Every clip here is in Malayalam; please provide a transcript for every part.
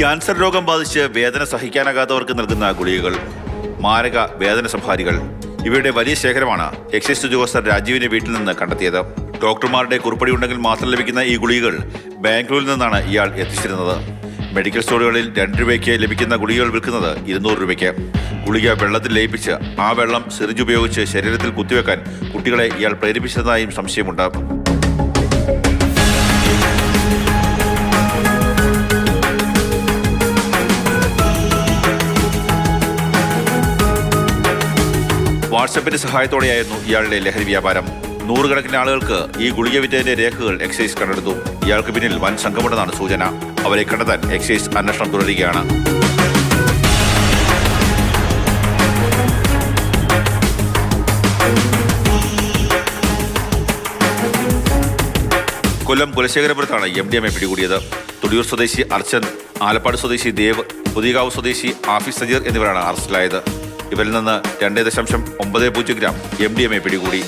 ക്യാൻസർ രോഗം ബാധിച്ച് വേദന സഹിക്കാനാകാത്തവർക്ക് നൽകുന്ന ഗുളികകൾ മാരക വേദന സംഹാരികൾ. ഇവയുടെ വലിയ ശേഖരമാണ് എക്സൈസ് ഉദ്യോഗസ്ഥർ രാജീവിന്റെ വീട്ടിൽ നിന്ന് കണ്ടെത്തിയത്. ഡോക്ടർമാരുടെ കുറിപ്പടി ഉണ്ടെങ്കിൽ മാത്രം ലഭിക്കുന്ന ഈ ഗുളികകൾ ബാംഗ്ലൂരിൽ നിന്നാണ് ഇയാൾ എത്തിച്ചിരുന്നത്. മെഡിക്കൽ സ്റ്റോറുകളിൽ രണ്ട് രൂപയ്ക്ക് ലഭിക്കുന്ന ഗുളികകൾ വിൽക്കുന്നത് ഇരുന്നൂറ് രൂപയ്ക്ക്. ഗുളിക വെള്ളത്തിൽ ലയിപ്പിച്ച് ആ വെള്ളം സിറിഞ്ച് ഉപയോഗിച്ച് ശരീരത്തിൽ കുത്തിവെക്കാൻ കുട്ടികളെ ഇയാൾ പ്രേരിപ്പിച്ചതായും സംശയമുണ്ട്. വാട്സപ്പിന്റെ സഹായത്തോടെയായിരുന്നു ഇയാളുടെ ലഹരി വ്യാപാരം. നൂറുകണക്കിന് ആളുകൾക്ക് ഈ ഗുളിക വിറ്റതിന്റെ രേഖകൾ എക്സൈസ് കണ്ടെടുത്തു. ഇയാൾക്ക് പിന്നിൽ വൻ സംഘമുണ്ടെന്നാണ് സൂചന. അവരെ കണ്ടെത്താൻ എക്സൈസ് അന്വേഷണം തുടരുകയാണ്. കൊല്ലം കുലശേഖരപുരത്താണ് എം ഡി എം എ പിടികൂടിയത്. തുടിയൂർ സ്വദേശി അർച്ചൻ ആലപ്പാട് സ്വദേശി ദേവ് പുതിയകാവ് സ്വദേശി ആഫീസ് സജീർ എന്നിവരാണ് അറസ്റ്റിലായത്. ഇവരിൽ നിന്ന് രണ്ടേ ദശാംശം ഒമ്പത് പൂജ്യം gram M D M A പിടികൂടി.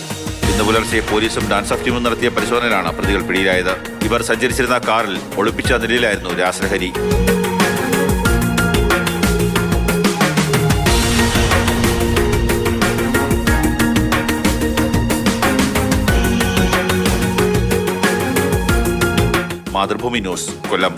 ഇന്ന് പുലർച്ചെ പോലീസും ഡാൻസ് ഓഫ് ടീമും നടത്തിയ പരിശോധനയിലാണ് പ്രതികൾ പിടിയിലായത്. ഇവർ സഞ്ചരിച്ചിരുന്ന കാറിൽ ഒളിപ്പിച്ച നിലയിലായിരുന്നു രാസലഹരി മാതൃഭൂമി ന്യൂസ് കൊല്ലം.